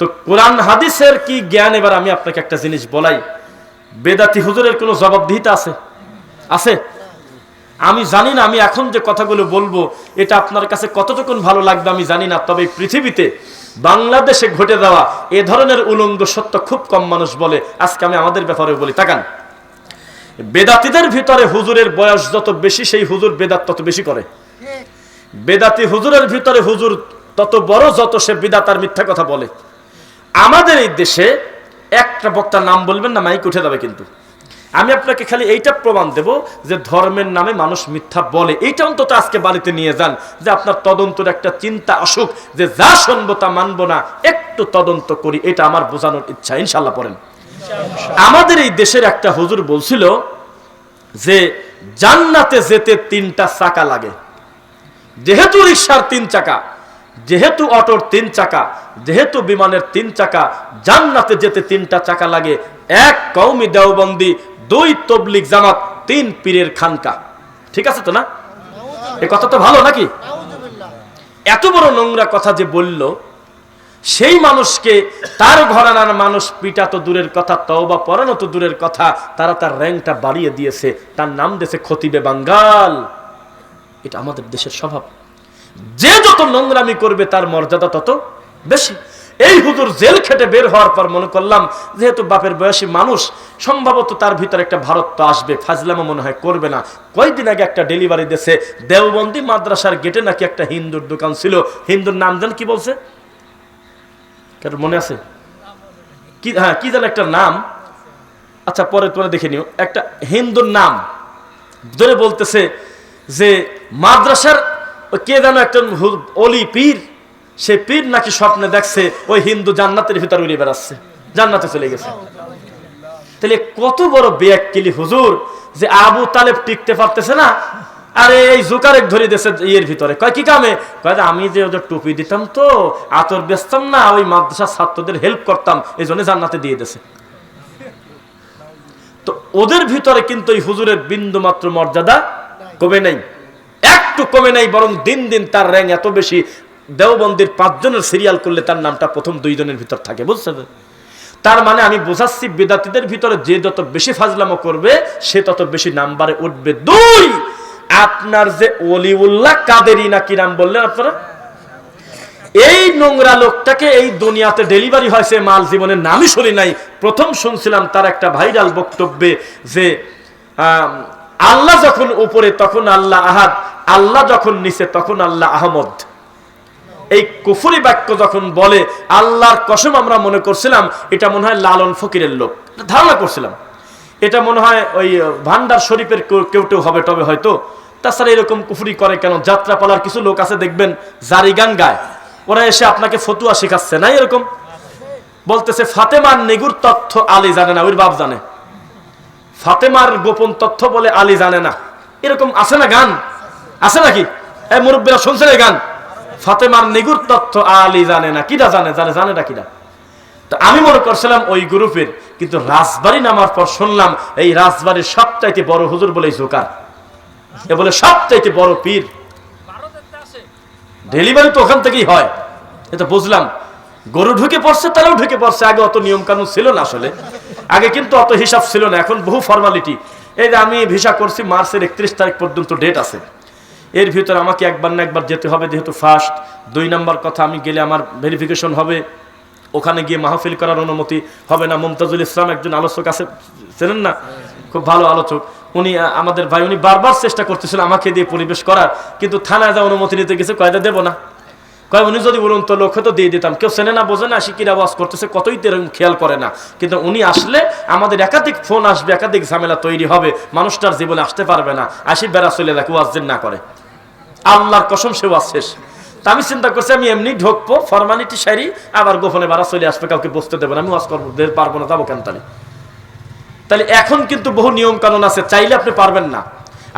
তো কোরআন হাদিসের কি জ্ঞান? এবার আমি আপনাকে একটা জিনিস বলাই। বেদাতি হুজুরের কোনো জবাবদিহিতা আছে? আছে? আমি জানি না, আমি এখন যে কথাগুলো বলব, এটা আপনার কাছে কতটুকুন ভালো লাগবে আমি জানি না, তবে পৃথিবীতে বাংলাদেশে ঘটে যাওয়া এ ধরনের উলঙ্গ সত্য খুব কম মানুষ বলে। আজকে আমি আমাদের ব্যাপারে বলি। তাকান। বেদাতিদের ভিতরে হুজুরের বয়স যত বেশি, সেই হুজুর বেদাত তত বেশি করে। বেদাতি হুজুরের ভিতরে হুজুর তত বড়, যত সে বিদাতার মিথ্যা কথা বলে। আমাদের এই দেশে একটা বক্তার নাম বলবেন না মাইক উঠে যাবে কিন্তু। আমি আপনাকে খালি এইটা প্রমাণ দেব যে ধর্মের নামে মানুষ মিথ্যা বলে। এইটা অন্তত আজকে বাড়িতে নিয়ে যান যে আপনার তদন্তর একটা চিন্তা আসুক যে যা শুনব তা মানবো না, একটু তদন্ত করি, এটা আমার বোঝানোর ইচ্ছা। ইনশাল্লাহ পড়েন। আমাদের এই দেশের একটা হুজুর বলছিল যে জান্নাতে যেতে তিনটা চাকা লাগে। যেহেতু রিক্সার তিন চাকা যেহেতু অটোর তিন চাকা, যেহেতু বিমানের তিন চাকা, জান্নাতে যেতে তিনটা চাকা লাগে। এক কৌমি দেওবন্দি, দুই তবলিক জামাত, তিন পীরের খানকা। ঠিক আছে তো না? এ কথা তো ভালো নাকি? এত বড় নোংরা কথা যে বলল, সেই মানুষকে তার ঘরানার মানুষ পিটা তো দূরের কথা, তওবা পড়ানো তো দূরের কথা, তারা তার র্যাঙ্কটা বাড়িয়ে দিয়েছে, তার নাম দিয়েছে খতিবে বাঙ্গাল। এটা আমাদের দেশের স্বভাব। যে যত নোংরামি করবে তার মর্যাদা তত বেশি। এই হুজুর জেল খেটে বের হওয়ার পর মনে করলাম, যেহেতু বাপের বয়সী মানুষ, সম্ভবত তার ভিতরে একটা ভারত আসবে, ফাজলামো মনে হয় করবে না। কয়েকদিন আগে একটা ডেলিভারি দেশে দেওবন্দি মাদ্রাসার গেটে নাকি একটা হিন্দুর দোকান ছিল। হিন্দুর নাম জান কি বলছে? মনে আছে? কি হ্যাঁ কি যেন একটা নাম? আচ্ছা পরে তোমরা দেখে নিও। একটা হিন্দুর নাম। ধরে বলতেছে যে, মাদ্রাসার কে যেন একজন অলি পীর, সে পীর নাকি স্বপ্নে দেখছে ওই হিন্দু জান্নাতের ভিতর উড়ে বেড়াচ্ছে, জান্নাতে চলে গেছে। তাহলে কত বড় বেয়াক্কিলি হুজুর যে আবু তালেব টিকতে পারতেছে না, আরে এই জোকারেক ধরে দিয়েছে ইয়ের ভিতরে। কয়, কি কামে? কয় আমি যে ওদের টুপি দিতাম তো, আতর বেচতাম না, ওই মাদ্রাসার ছাত্রদের হেল্প করতাম এই জন্য জান্নাতে দিয়ে দিয়েছে। তো ওদের ভিতরে কিন্তু এই হুজুরের বিন্দু মাত্র মর্যাদা কমে নাই। একটু কমে নাই, বরং দিন দিন তার র্যাঙ্ক এত বেশি। দেওবন্দির পাঁচজনের সিরিয়াল করলে তার নামটা প্রথম দুইজনের ভিতর থাকে, বুঝছেন? তার মানে আমি বোঝাচ্ছি বিদাতিদের ভিতরে যে যত বেশি ফাজলামো করবে, সে তত বেশি নাম্বারে উঠবে। দুই, আপনার যে অলিউল্লাহ কাদেরি না কি নাম বললেন আপনারা? এই নোংরা লোকটাকে এই দুনিয়াতে ডেলিভারি হয়েছে, মাল জীবনের নামই শুনি নাই। প্রথম শুনছিলাম তার একটা ভাইরাল বক্তব্যে যে আল্লাহ যখন উপরে, তখন আল্লাহ আহাদ আল্লাহ যখন নিচে তখন আল্লাহ আহমদ। এই কুফুরি বাক্য যখন বলে, আল্লাহর কসম আমরা মনে করছিলাম, এটা মনে হয় লালন ফকিরের লোক। ধারণা করছিলাম। এটা মনে হয় ওই ভান্ডার শরীফের কেউ- কেউ হবে তবে হয়তো। তাছাড়া এরকম কুফুরি করে কেন? যাত্রা পালার কিছু লোক আছে, দেখবেন জারি গান গায়। ওরা এসে আপনাকে ফতুয়া শেখাচ্ছে না এরকম? বলতেছে, ফাতেমার নেগুর তথ্য আলী জানে না। ওর বাপ জানে। ফাতেমার গোপন তথ্য বলে আলী জানে না। এরকম আছে না গান? আছে নাকি? এই মুরব্বীরা শুনছেন এই গান? ফাতেমার নিগুর তথ্য আলী জানে না কিরা জানে? জানে জানে না কিরা তো আমি মনে করছিলাম ওই গ্রুপের, কিন্তু রাজবাড়ি নামার পর শুনলাম এই রাজবাড়ির সবচাইতে বড় হুজুর বলে জোকার। এ বলে সবচাইতে বড় পীর। ডেলিভারি তো ওখান থেকেই হয়। এটা বুঝলাম, গরু ঢুকে পড়ছে, তারাও ঢুকে পড়ছে। আগে অত নিয়ম কানুন ছিল না আসলে। আগে কিন্তু অত হিসাব ছিল না, এখন বহু ফর্মালিটি এই যে আমি ভিসা করছি, মার্চের একত্রিশ তারিখ পর্যন্ত ডেট আছে। এর ভিতরে আমাকে একবার না একবার যেতে হবে, যেহেতু ফার্স্ট দুই নাম্বার কথা, আমি গেলে আমার ভেরিফিকেশন হবে, ওখানে গিয়ে মাহফিল করার অনুমতি হবে না। মমতাজুল ইসলাম একজন আলোচক আছে, চেনেন না? খুব ভালো আলোচক। উনি আমাদের ভাই, উনি বারবার চেষ্টা করতেছিল আমাকে দিয়ে পরিবেশ করার, কিন্তু থানায় যা অনুমতি নিতে গেছে, কয়দা দেবো না? কয়, উনি যদি বলুন, তো লক্ষ্য তো দিয়ে দিতাম। কেউ চেনে না, বোঝে না শিকির আওয়াজ করতেছে, কতই তো এরকম খেয়াল করে না। কিন্তু উনি আসলে আমাদের একাধিক ফোন আসবে, একাধিক ঝামেলা তৈরি হবে, মানুষটার জীবনে আসতে পারবে না। আসি বেড়া চলে যাক, ওয়াজ না করে। আল্লাহর কসম, সে শেষ। তা আমি চিন্তা করছি, আমি এমনি ঢুকবো ফরমালিটি সারি, আবার গোপনে বাড়া চলে আসবে, কাউকে বসতে দেবে না, আমি ওয়াজ করব পারব না, যাব কেন তাহলে? তাহলে এখন কিন্তু বহু নিয়ম কানুন আছে, চাইলে আপনি পারবেন না।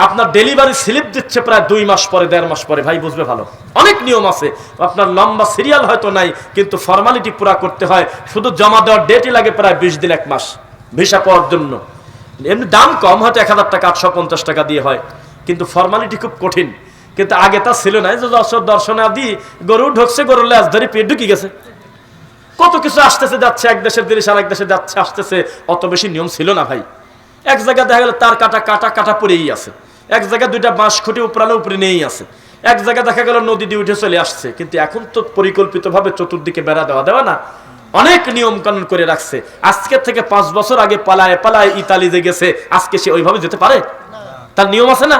আপনার ডেলিভারি স্লিপ দিচ্ছে প্রায় দুই মাস পরে, দেড় মাস পরে, ভাই বুঝবে ভালো। অনেক নিয়ম আছে, আপনার লম্বা সিরিয়াল হয়তো নাই, কিন্তু ফর্মালিটি পুরা করতে হয়, শুধু জমা দেওয়ার ডেটই লাগে প্রায় বিশ দিন, এক মাস, ভিসা পাওয়ার জন্য। এমনি দাম কম, হয়তো এক হাজার টাকা, আটশো পঞ্চাশ টাকা দিয়ে হয়, কিন্তু ফর্মালিটি খুব কঠিন। কিন্তু আগে তা ছিল না। যে দর্শন দর্শনাদি গরু ঢুকছে, গরুর লেজ ধরে পেট ঢুকি গেছে। কত কিছু আসতেছে, যাচ্ছে, এক দেশের জিনিস আর এক দেশে যাচ্ছে, আসতেছে, অত বেশি নিয়ম ছিল না ভাই। এক জায়গায় দেখা গেল তার কাটা কাটা কাটা পড়েই আছে। এক জায়গায় দুইটা বাঁশ খুঁটি উপরানো উপরে নিয়েই আছে। এক জায়গায় দেখা গেল নদী দিয়ে উঠে চলে আসছে। কিন্তু এখন তো পরিকল্পিতভাবে চতুর্দিকে বেড়া দেওয়া দেওয়া না। অনেক নিয়ম কানুন করে রাখছে। আজকে থেকে পাঁচ বছর আগে পালায় পালায় ইতালি যে গেছে, আজকে সে ওইভাবে যেতে পারে? তার নিয়ম আছে না?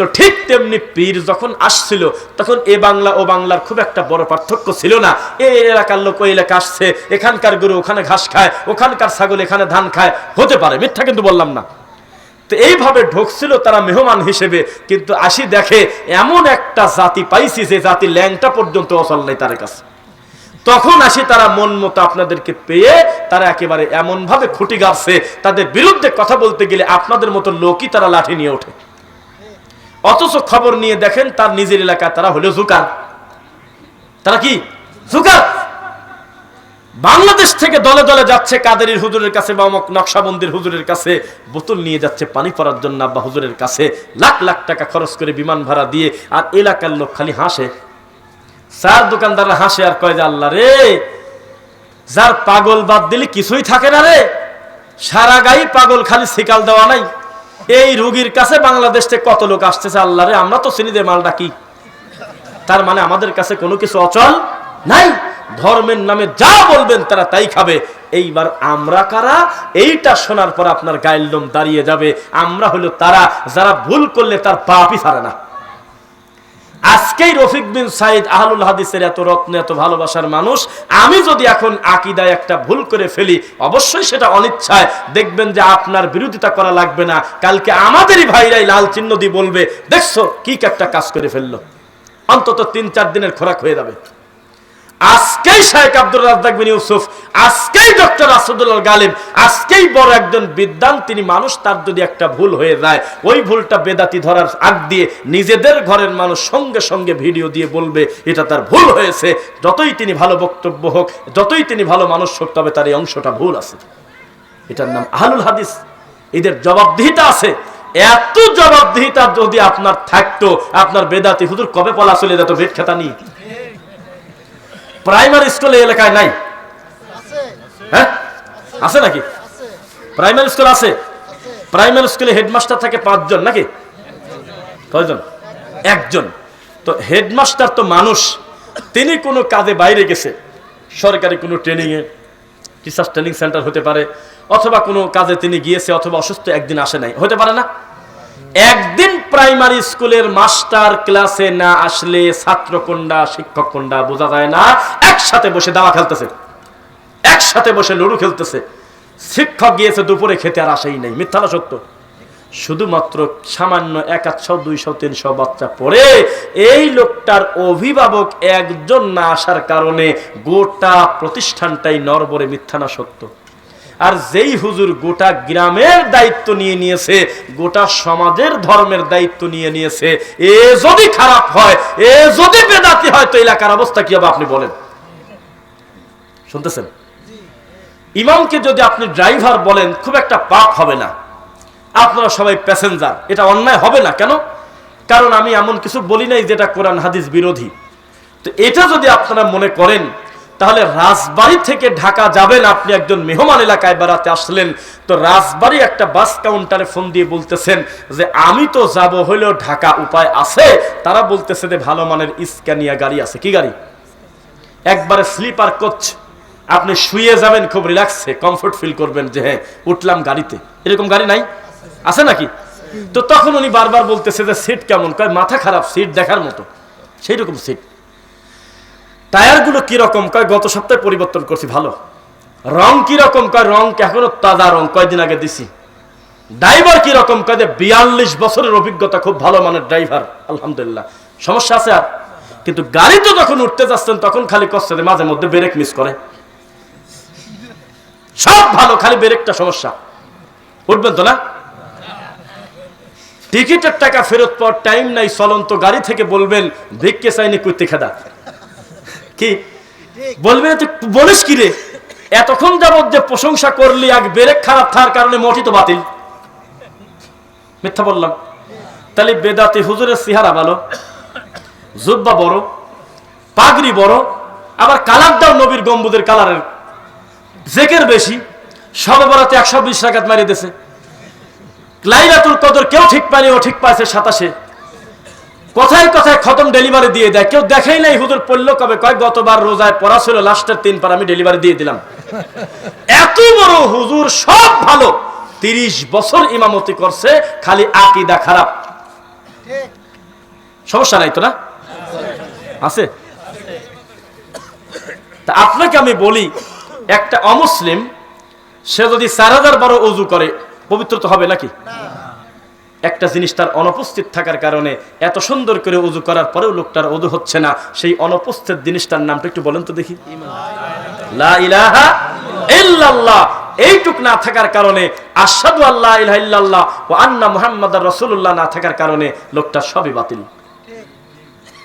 তো ঠিক তেমনি পীর যখন আসছিল, তখন এ বাংলা ও বাংলার খুব একটা বড় পার্থক্য ছিল না। এই এলাকার লোক ওই এলাকা আসছে, এখানকার গরু ওখানে ঘাস খায়, ওখানকার ছাগল এখানে ধান খায়। হতে পারে, মিথ্যা কিন্তু বললাম না। তো এইভাবে ঢুকছিল তারা মেহমান হিসেবে, কিন্তু আসি দেখে এমন একটা জাতি পাইছি যে জাতি ল্যাংটা পর্যন্ত অচল নাই তার কাছে। তখন আসি তারা মন মতো আপনাদেরকে পেয়ে তারা একেবারে এমন ভাবে খুঁটি গাড়ছে, তাদের বিরুদ্ধে কথা বলতে গেলে আপনাদের মতো লোকই তারা লাঠি নিয়ে ওঠে। অথচ খবর নিয়ে দেখেন তার নিজের এলাকায় তারা হলো জুকার। তারা কি? জুকার। বাংলাদেশ থেকে দলে দলে যাচ্ছে কাদেরির হুজুরের কাছে বা নকশাবন্দির হুজুরের কাছে। বোতল নিয়ে যাচ্ছে পানি পড়ার জন্য আব্বা হুজুরের কাছে। লাখ লাখ টাকা খরচ করে বিমান ভাড়া দিয়ে আর এলাকার লোক খালি হাসে। স্যার, দোকানদাররা হাসে আর কয় যে, আল্লাহ রে, যার পাগল বাদ দিলে কিছুই থাকে না রে। সারা গায়ে পাগল, খালি শিকাল দেওয়া নাই। এই রুগীর কাছে বাংলাদেশ থেকে কত লোক আসতেছে আল্লাহ রে, আমরা তো শ্রেণীদের মাল ডাকি। তার মানে আমাদের কাছে কোনো কিছু অচল নাই। ধর্মের নামে যা বলবেন তারা তাই খাবে। এইবার আমরা কারা? এইটা শোনার পর আপনার গায়ের লোম দাঁড়িয়ে যাবে। আমরা হলো তারা, যারা ভুল করলে তার পাপই ছাড়ে না। আজকেই রফিক বিন সাইদ আহলুল হাদিসের এত রত্ন, এত ভালোবাসার মানুষ। আমি যদি এখন আকিদায় একটা ভুল করে ফেলি, অবশ্যই সেটা অনিচ্ছায়। দেখবেন যে আপনার বিরোধিতা করা লাগবে না। কালকে আমাদেরই ভাইরাই লাল চিহ্ন দিয়ে বলবে, দেখছ, কি একটা কাজ করে ফেলল? অন্তত তিন চার দিনের খোরাক হয়ে যাবে। আজকেই শাহেক আব্দুল রাজ্জাক বিন ইউসুফ, আজকেই ডক্টর আসাদুল্লাহ গালিব, আজকেই বড় একজন বিদ্বান, তিনি মানুষ, তার যদি একটা ভুল হয়ে যায়, ওই ভুলটা বেদাতি ধরার আগ দিয়ে নিজেদের ঘরের মানুষ সঙ্গে সঙ্গে ভিডিও দিয়ে বলবে, এটা তার ভুল হয়েছে। যতই তিনি ভালো বক্তব্য হোক, যতই তিনি ভালো মানুষ হোক, তবে তার এই অংশটা ভুল আছে। এটার নাম আহলুল হাদিস। এদের জবাবদিহিতা আছে। এত জবাবদিহিতা যদি আপনার থাকতো, আপনার বেদাতি, হুজুর কবে পলা চলে যেত ভেট খেতা নিয়ে প্রাইমারি স্কুল এই এলাকায় নাই? হ্যাঁ? আছে নাকি? প্রাইমারি স্কুল আছে? প্রাইমারি স্কুলে হেডমাস্টার থাকে পাঁচজন নাকি? কয়জন? একজন। তো হেডমাস্টার তো মানুষ। তিনি কোনো কাজে বাইরে গেছে। সরকারি কোনো ট্রেনিংয়ে টিচার্স ট্রেনিং সেন্টার হতে পারে অথবা কোনো কাজে তিনি গিয়েছে অথবা অসুস্থ একদিন আসে নাই। হতে পারে না? একদিন প্রাইমারি স্কুলের মাস্টার ক্লাসে না আসলে ছাত্র কোনটা শিক্ষক কোনটা বোঝা যায় না। একসাথে বসে দাওয়া খেলতেছে। একসাথে বসে লুডু খেলতেছে। শিক্ষক গিয়েছে দুপুরে খেতে আর আসেই নাই। মিথ্যা না সত্য? শুধুমাত্র সামান্য এক একাশো দুইশো, তিনশো বাচ্চা পড়ে এই লোকটার অভিভাবক একজন না আসার কারণে গোটা প্রতিষ্ঠানটাই নরবরে মিথ্যা না সত্য? আর যেই হুজুর গোটা গ্রামের দায়িত্ব নিয়ে নিয়েছে, গোটা সমাজের ধর্মের দায়িত্ব নিয়ে নিয়েছে, এ যদি খারাপ হয়, এ যদি বেদাতি হয়, তো এলাকার অবস্থা কি হবে আপনি বলেন? শুনতেছেন? ইমামকে যদি আপনি ড্রাইভার বলেন, খুব একটা পাপ হবে না। আপনারা সবাই প্যাসেঞ্জার, এটা অন্যায় হবে না কেন? কারণ আমি এমন কিছু বলি নাই যেটা কোরআন হাদিস বিরোধী। তো এটা যদি আপনারা মনে করেন তাহলে রাজবাড়ি থেকে ঢাকা যাবেন। আপনি একজন মেহমান এলাকায় বেড়াতে আসলেন। তো রাজবাড়ি একটা বাস কাউন্টারে ফোন দিয়ে বলতেছেন যে, আমি তো যাব হইলেও ঢাকা উপায় আছে। তারা বলতেছে যে, ভালো মানের স্ক্যানিয়া গাড়ি আছে। কি গাড়ি? একবারে স্লিপার কোচ। আপনি শুয়ে যাবেন, খুব রিল্যাক্সে, কমফোর্ট ফিল করবেন যে হ্যাঁ উঠলাম গাড়িতে। এরকম গাড়ি নাই? আছে নাকি? তো তখন উনি বারবার বলতেছে যে, সিট কেমন? কয়, মাথা খারাপ, সিট দেখার মতো। সেই রকম সিট। টায়ারগুলো কীরকম কয়, গত সপ্তাহে পরিবর্তন করছি, ভালো। রং কীরকম কয়, রং এখনও তাজা রং, কয়দিন আগে দিছি। ড্রাইভার কীরকম কয়, যে বিয়াল্লিশ বছরের অভিজ্ঞতা, খুব ভালো মানের ড্রাইভার, আলহামদুলিল্লাহ। সমস্যা আছে আর। কিন্তু গাড়িতে যখন উঠতে যাচ্ছেন, তখন খালি কষ্ট মাঝে মধ্যে ব্রেক মিস করে। সব ভালো, খালি ব্রেকটা সমস্যা। উঠবেন তো না? টিকিটের টাকা ফেরত পাওয়ার টাইম নাই, চলন্ত গাড়ি থেকে বলবেন ভিক্ষে চাইনি কুর্তি খেদা। কি? বলবেন তুই বলিস কি রে? এতক্ষণ যাবত যে প্রশংসা করলি এক ব্রেক খারাপ থাকার কারণে মোটি তো বাতিল। মিথ্যা বললাম। তাহলে বেদাতি হুজুরের সিহারা ভালো, জুব্বা বড়, পাগড়ি বড়, আবার কালারটাও নবীর গম্বুদের কালারের। জেকের বেশি, সবে বরাতে একশো বিশ রাকাত মারিয়ে দিয়েছে। লাইলাতুল কদর কেউ ঠিক পায়নি, ও ঠিক পাইছে সাতাশে। কথায় কথায় খতম ডেলিভারি দিয়ে দেয়। কেউ দেখেই নাই, হুজুর পড়ল কবে? কয়, গতবার রোজায় পড়া ছিল লাস্টের তিন পার আমি ডেলিভারি দিয়ে দিলাম। এত বড় হুজুর সব ভালো। তিরিশ বছর ইমামতি করছে, খালি আকিদা খারাপ। সমস্যা নাই তো না? আছে? তা আপনাকে আমি বলি, একটা অমুসলিম, সে যদি চার হাজার বারো অজু করে, পবিত্র তো হবে নাকি? একটা জিনিস তার অনুপস্থিত থাকার কারণে এত সুন্দর করে উজু করার পরেও লোকটার উজু হচ্ছে না। সেই অনুপস্থিত জিনিসটার নামটা একটু বলেন তো দেখি। এইটুক না থাকার কারণে আসাদু আল্লাহ ইল্লাল্লাহ ও আন্না মুহাম্মদ রসুল্লাহ না থাকার কারণে লোকটা সবই বাতিল।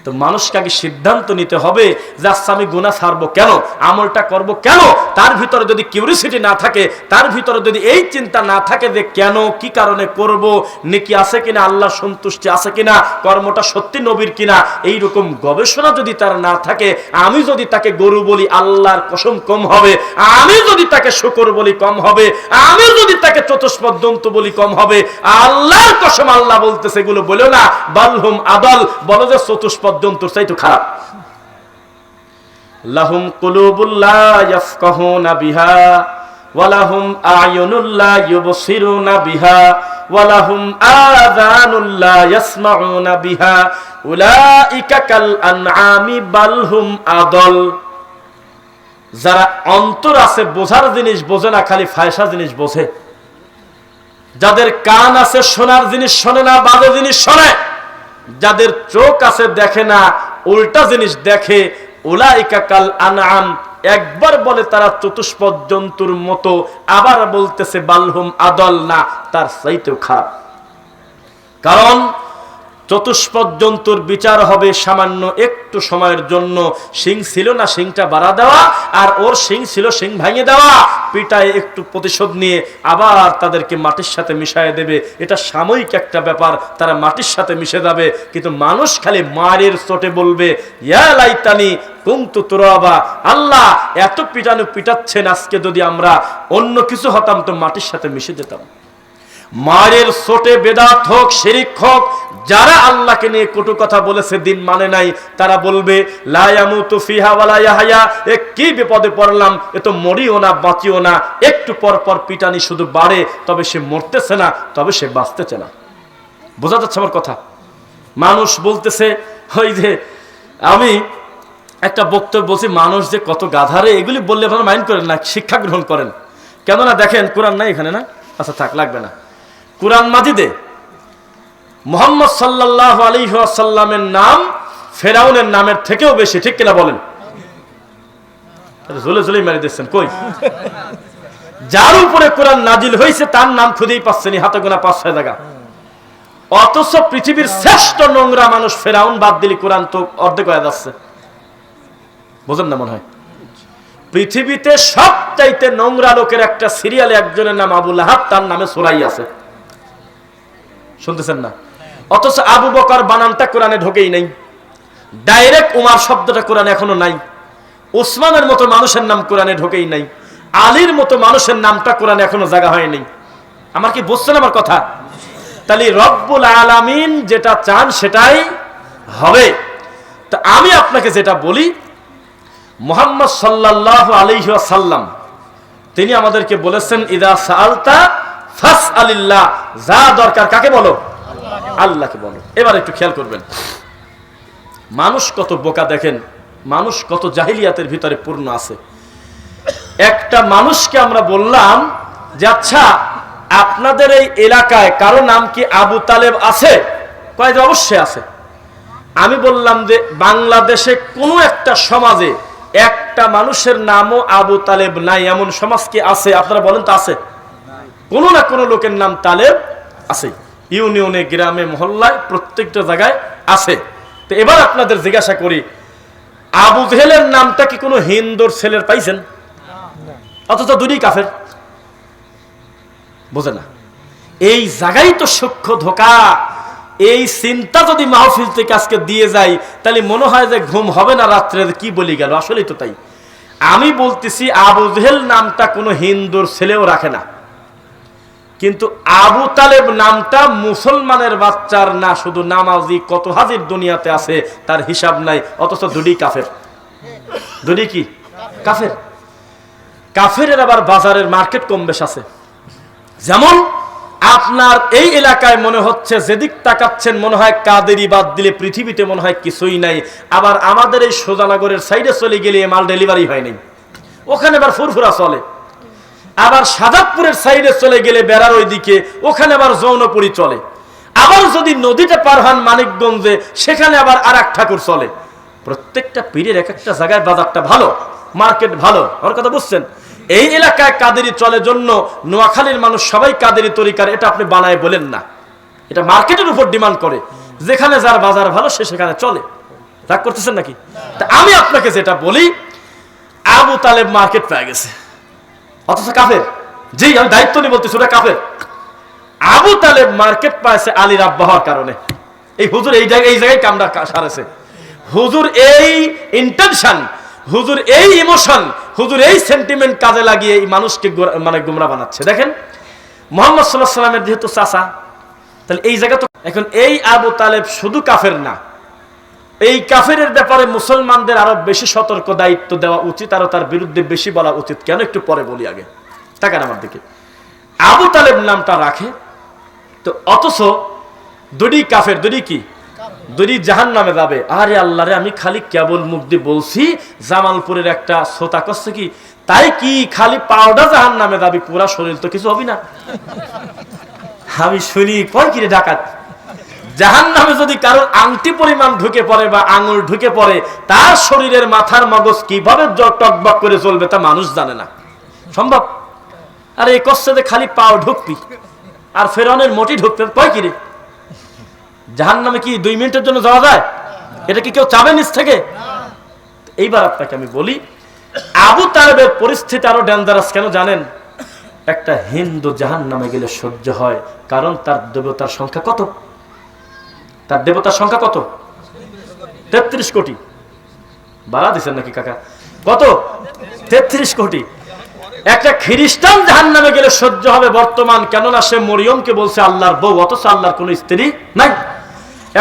তো মানুষকে আগে সিদ্ধান্ত নিতে হবে যে আচ্ছা আমি গুণা ছাড়বো কেন? আমলটা করব কেন? তার ভিতরে যদি কিউরিসিটি না থাকে, তার ভিতরে যদি এই চিন্তা না থাকে যে, কেন, কি কারণে করব, নেকি আছে কিনা, আল্লাহ সন্তুষ্টি আছে কিনা, কর্মটা সত্যি নবীর কিনা এই রকম গবেষণা যদি তার না থাকে, আমি যদি তাকে গরু বলি আল্লাহর কসম কম হবে, আমি যদি তাকে শুকর বলি কম হবে, আমি যদি তাকে চতুষ্পদ দন্ত বলি কম হবে, আল্লাহর কসম আল্লাহ বলতেছে, এগুলো বলো না বালহুম আদল, বলো যে, চতুষ্পদ খারাপ। লাহুম কুলুবুল্লাহ বিহা ওয়ালাহুম বিহা ওয়ালাহুম আযানুল্লাহ বিহা। উলাইকা কাল আনআমি বালহুম আদল। যারা অন্তর আছে, বোঝার জিনিস বোঝে না, খালি ফায়সা জিনিস বোঝে। যাদের কান আছে, শোনার জিনিস শোনে না, বাজে জিনিস শোনে। যাদের চোখ আছে দেখে না, উল্টা জিনিস দেখে, উলাইকা কাল আনাম একবার বলে তারা চতুষ্পদ জন্তুর মতো, আবার বলতেছে বালহুম আদল না, তার চাইতেও খারাপ। কারণ চতুষ্পদ জন্তুর বিচার হবে সামান্য একটু সময়ের জন্য। সিং ছিল না সিংটা বাড়া দেওয়া, আর ওর সিং ছিল সিং ভাঙে দেওয়া। পিটায় একটু প্রতিশোধ নিয়ে আবার তাদেরকে মাটির সাথে মিশায় দেবে। এটা সাময়িক একটা ব্যাপার, তারা মাটির সাথে মিশে যাবে, কিন্তু মানুষ খালি মারের চোটে বলবে, ইয়া লাইতানি কুমতু তোরাবা, আল্লাহ এত পিটানো পিটাচ্ছেন আজকে যদি আমরা অন্য কিছু হতাম তো মাটির সাথে মিশে যেতাম। মায়ের সোটে বেদাত হোক, শিরিক হোক যারা আল্লাহকে নিয়ে কটু কথা বলেছে, দিন মানে নাই, তারা বলবে ইয়াহয়া। এ কি বিপদে পড়লাম? এ তো মরিও না, বাঁচিও না। একটু পর পর পিটানি শুধু বাড়ে, তবে সে মরতেছে না, তবে সে বাঁচতেছে না। বোঝা যাচ্ছে আমার কথা? মানুষ বলতেছে, ওই যে আমি একটা বক্তব্য বলছি, মানুষ যে কত গাধারে, এগুলি বললে আপনারা মাইন্ড করেন না, শিক্ষা গ্রহণ করেন। কেননা দেখেন, কোরআন নাই এখানে না? আচ্ছা থাক, লাগবে না। কোরআন মাজিদে মোহাম্মদ সাল্লাহ আলী সাল্লামের নাম ফেরাউনের নামের থেকেও বেশি, ঠিক কিনা বলেন? ঝুলে মারি দিচ্ছেন যার উপরে কোরআন নাজিল হয়েছে, তার নাম খুঁজেই পাচ্ছেনি হাতে গোনা পাঁচ জায়গা। অথচ পৃথিবীর শ্রেষ্ঠ নোংরা মানুষ ফেরাউন, বাদ দিলি কোরআন তো অর্ধেক হয়ে যাচ্ছে। বোঝেন না মনে হয়? পৃথিবীতে সবচাইতে নোংরা লোকের একটা সিরিয়ালে একজনের নাম আবুল আহাব তার নামে সোরাই আছে। শুনতেছেন না? অথচ আবু বকর বানানটা কোরআনে ঢোকেই নাই। ডাইরেক্ট উমার শব্দটা কোরআনে এখনও নাই। ওসমানের মতো মানুষের নাম কোরআনে ঢোকেই নাই। আলীর মতো মানুষের নামটা কোরআনে এখনও জায়গা হয়নি। আমার কি বুঝছেন আমার কথা? তাহলে রব্বুল আলামিন যেটা চান সেটাই হবে। তা আমি আপনাকে যেটা বলি, মোহাম্মদ সাল্লাহ আলহাসাল্লাম তিনি আমাদেরকে বলেছেন, ইদা সালতা ফাস আলিল্লাহ যা দরকার, কাকে বলো? আল্লাহকে বলো। এবার একটু খেয়াল করবেন। মানুষ কত বোকা দেখেন, মানুষ কত জাহিলিয়াতের ভিতরে পূর্ণ আছে। একটা মানুষকে আমরা বললাম যে আচ্ছা আপনাদের এই এলাকায় কারও নাম কি আবু তালেব আছে? কয় যে, অবশ্যই আছে। আমি বললাম যে, বাংলাদেশে কোনো একটা সমাজে একটা মানুষের নামও আবু তালেব নাই। এমন সমাজ কি আছে? আপনারা বলেন তো আছে। কোনো না কোনো লোকের নাম তালেব আছে ইউনিয়নে, গ্রামে, মহল্লায় প্রত্যেকটা জায়গায় আছে। তো এবার আপনাদের জিজ্ঞাসা করি, আবু জেহেলের নামটা কি কোনো হিন্দুর ছেলের পাইছেন? অথচ দুটি কাফের। বোঝে না। এই জায়গায় তো সূক্ষ্ম ধোকা। এই চিন্তা যদি মাহফিল থেকে আজকে দিয়ে যাই তাহলে মনে হয় যে ঘুম হবে না রাত্রে, কি বলি গেল? আসলেই তো তাই। আমি বলতেছি, আবু জেহেল নামটা কোনো হিন্দুর ছেলেও রাখে না। কিন্তু আবু তালেব নামটা মুসলমানের বাচ্চার না, শুধু নামাজি কত হাজির দুনিয়াতে আছে, তার হিসাব নাই, অথচ দুটি কাফের। দুটি কি? কাফের। কাফেরের আবার বাজারের মার্কেট কম বেশ আছে। যেমন আপনার এই এলাকায় মনে হচ্ছে যেদিক তাকাচ্ছেন, মনে হয় কাদেরই বাদ দিলে পৃথিবীতে মনে হয় কিছুই নাই, আবার আমাদের এই সোজানগরের সাইডে চলে গেলে মাল ডেলিভারি হয় নাই। ওখানে আবার ফুরফুরা চলে। আবার সাদাতপুরের সাইডে চলে গেলে বেড়ার ওই দিকে ওখানে আবার যৌনপুরি চলে। আবার যদি নদীতে পার হন মানিকগঞ্জে, সেখানে আবার আর এক ঠাকুর চলে। প্রত্যেকটা পীরের এক একটা জায়গায় বাজারটা ভালো, মার্কেট ভালো, আমার কথা বুঝছেন? এই এলাকায় কাদেরি চলে জন্য নোয়াখালীর মানুষ সবাই কাদেরি তরিকার, এটা আপনি বানায় বলেন না। এটা মার্কেটের উপর ডিমান্ড করে। যেখানে যার বাজার ভালো, সে সেখানে চলে। রাগ করতেছেন নাকি? তা আমি আপনাকে যেটা বলি, আবু তালেব মার্কেট পেয়ে গেছে। অথচ কাফের। জি আমি দায়িত্ব নিয়ে বলতেছি, ওটা কাফের। আবু তালেব মার্কেট পাইছে আলীর আব্বাহর কারণে। এই হুজুর এই জায়গায় এই জায়গায় কামড়া সারেছে। হুজুর এই ইন্টেনশন হুজুর এই ইমোশন হুজুর এই সেন্টিমেন্ট কাজে লাগিয়ে এই মানুষকে মানে গুমরা বানাচ্ছে। দেখেন, মোহাম্মদ সাল্লাহ সাল্লামের যেহেতু চাচা, তাহলে এই জায়গা তো এখন এই আবু তালেব শুধু কাফের না এই কাফের ব্যাপারে মুসলমানদের আরও বেশি সতর্ক দায়িত্ব দেওয়া উচিত, আরও তার বিরুদ্ধে বেশি বলা উচিত। কেন? একটু পরে বলি আগে। টাকার আমার দিকে। আবু তালেব নামটা রাখে। তো অথচ দুটি কাফের, দুটি কি? দুটি জাহান নামে যাবে। আরে আল্লাহ রে, আমি খালি কেবল মুখ দিয়ে বলছি, জামালপুরের একটা শ্রোতা করছে কি? তাই কি খালি পাউডার জাহান নামে যাবি? পুরা শরীর তো কিছু হবি না। আমি শুনি, কয় কিরে ডাকাত? জাহান নামে যদি কারোর আংটি পরিমাণ ঢুকে পড়ে বা আঙুল ঢুকে পড়ে, তার শরীরের মাথার মগজ কীভাবে টকবক করে চলবে তা মানুষ জানে না। সম্ভব? আর, এই কষ্টে খালি পাও ঢুকবি, আর ফেরনের মোটি ঢুকতে কয় কিরে? জাহান নামে কি দুই মিনিটের জন্য যাওয়া যায়? এটা কি কেউ চাবে নিচ থেকে? এইবার আপনাকে আমি বলি, আবু তালেবের পরিস্থিতি আরও ডেঞ্জারাস কেন জানেন? একটা হিন্দু জাহান নামে গেলে সহ্য হয়, কারণ তার দেবতার সংখ্যা কত? তার দেবতার সংখ্যা কত? তেত্রিশ কোটি। বাড়া দিচ্ছেন নাকি কাকা? কত? তেত্রিশ কোটি। একটা খ্রিস্টান জাহান নামে গেলে সহ্য হবে বর্তমান, কেননা সে মরিয়মকে বলছে আল্লাহর বউ, অথচ আল্লাহর কোন স্ত্রী নাই।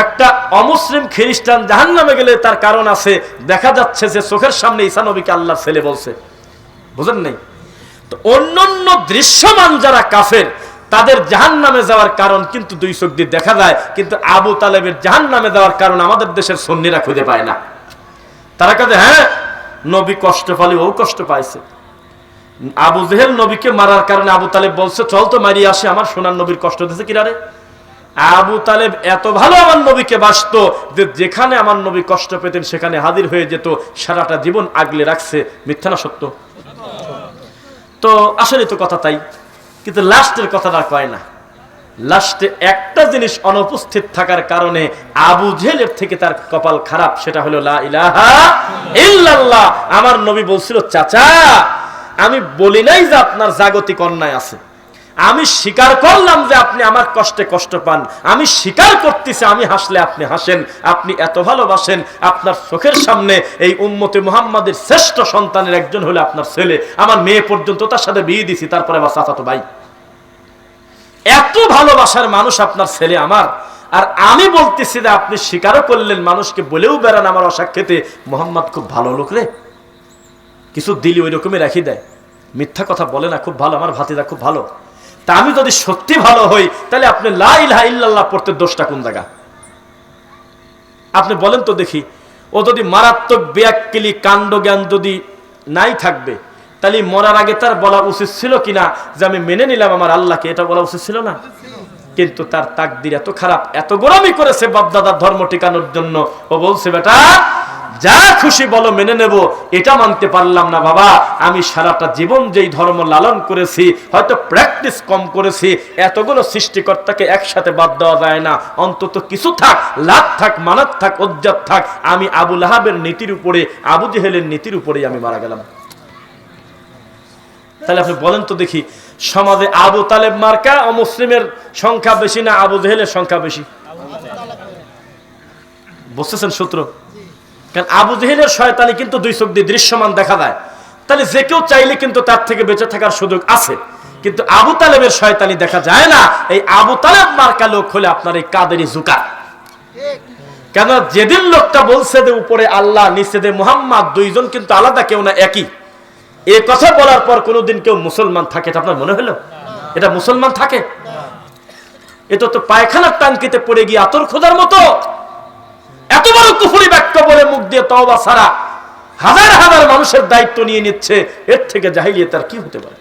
একটা অমুসলিম খ্রিস্টান জাহান নামে গেলে তার কারণ আছে, দেখা যাচ্ছে যে চোখের সামনে ঈসা নবীকে আল্লাহর ছেলে বলছে। বুঝেন নাই? তো অন্যান্য দৃশ্যমান যারা কাফের তাদের জাহান নামে যাওয়ার কারণ কিন্তু দুই চোখ দিয়ে দেখা যায়, কিন্তু আবু তালেবের জাহান নামে যাওয়ার কারণ আমাদের দেশের সন্নিরা খুঁজে পায় না। তারা কাজে হ্যাঁ নবী কষ্ট পালে, ও কষ্ট পাইছে। আবু জেহেল নবীকে মারার কারণে আবু তালেব বলছে, চল তো মারিয়ে আসে, আমার সোনার নবীর কষ্ট দিয়েছে কিনারে আবু তালেব এত ভালো আমার নবীকে বাসতো যে যেখানে আমার নবী কষ্ট পেতেন, সেখানে হাজির হয়ে যেত, সারাটা জীবন আগলে রাখছে। মিথ্যা না সত্য? তো আসলে তো কথা তাই। কিন্তু লাস্টের কথাটা কয় না। লাস্টে একটা জিনিস অনুপস্থিত থাকার কারণে আবু জেলের থেকে তার কপাল খারাপ, সেটা হলো আমার নবী বলছিল, চাচা, আমি বলি নাই যে আপনার জাগতিক অন্যায় আছে। আমি স্বীকার করলাম যে আপনি আমার কষ্টে কষ্ট পান। আমি স্বীকার করতেছি, আমি হাসলে আপনি হাসেন, আপনি এত ভালোবাসেন, আপনার চোখের সামনে এই উম্মতে মুহাম্মাদের শ্রেষ্ঠ সন্তানের একজন হলো আপনার ছেলে। আমার মেয়ে পর্যন্ত তার সাথে বিয়ে দিছি, তারপরে আমার চাচাতো ভাই। এত ভালোবাসার মানুষ আপনার ছেলে আমার। আর আমি বলতেছি যে আপনি স্বীকারও করলেন, মানুষকে বলেও বেড়ান আমার অসাক্ষেতে, মোহাম্মদ খুব ভালো লোক রে। কিছু দিলি ওই রকমই রাখি দেয়। মিথ্যা কথা বলে না, খুব ভালো, আমার ভাতিদা খুব ভালো। তা আমি যদি সত্যি ভালো হই, তাহলে আপনি লাইলাহ ইল্লাল্লাহ পড়তে দোষটা কোন জায়গা? আপনি বলেন তো দেখি, ও যদি মারাত্মক ব্যাককেলি কাণ্ড জ্ঞান যদি নাই থাকবে, তাহলে মরার আগে তার বলা উচিত ছিল কিনা যে আমি মেনে নিলাম আমার আল্লাহকে? এটা বলা উচিত ছিল না? কিন্তু তার তাকদির এত খারাপ, এত গোলামি করেছে বাপদাদার ধর্ম টিকানোর জন্য। ও বলছে, বেটা যা খুশি বলো মেনে নেব, এটা মানতে পারলাম না বাবা। আমি সারাটা জীবন যেই ধর্ম লালন করেছি, হয়তো প্র্যাকটিস কম করেছি, এতগুলো সৃষ্টিকর্তাকে একসাথে বাদ দেওয়া যায় না। অন্তত কিছু থাক, লাভ থাক, মানাত থাক, অজ্জাত থাক, আমি আবুল আহাবের নীতির উপরে, আবু জেহেলের নীতির উপরেই আমি মারা গেলাম। তাহলে আপনি বলেন তো দেখি, সমাজে আবু তালেব মার্কা ও মুসলিমের সংখ্যা বেশি না আবু জেহেলের সংখ্যা বেশি? বুঝতেছেন সূত্র? কারণ আবু জেহেলের শয়তানি কিন্তু দুই চোখ দিয়ে দৃশ্যমান দেখা যায়। তাহলে যে কেউ চাইলে কিন্তু তার থেকে বেঁচে থাকার সুযোগ আছে। কিন্তু আবু তালেবের শয়তানি দেখা যায় না। এই আবু তালেব মার্কা লোক হলে আপনার এই কাদেরই জুকার। কেন যেদিন লোকটা বলছে যে উপরে আল্লাহ, নিচে দে মোহাম্মদ, দুইজন কিন্তু আলাদা, কেউ না একই। এ কথা বলার পর কোনোদিন কেউ মুসলমান থাকে, এটা আপনার মনে হলো? এটা মুসলমান থাকে? এটা তো পায়খানার টাঙ্কিতে পড়ে গিয়ে আতর খোদার মতো। এত বড় কুফুরি বাক্য বলে মুখ দিয়ে তওবা ছাড়া হাজার হাজার মানুষের দায়িত্ব নিয়ে নিচ্ছে, এর থেকে জাহিলিয়ে তার কি হতে পারে?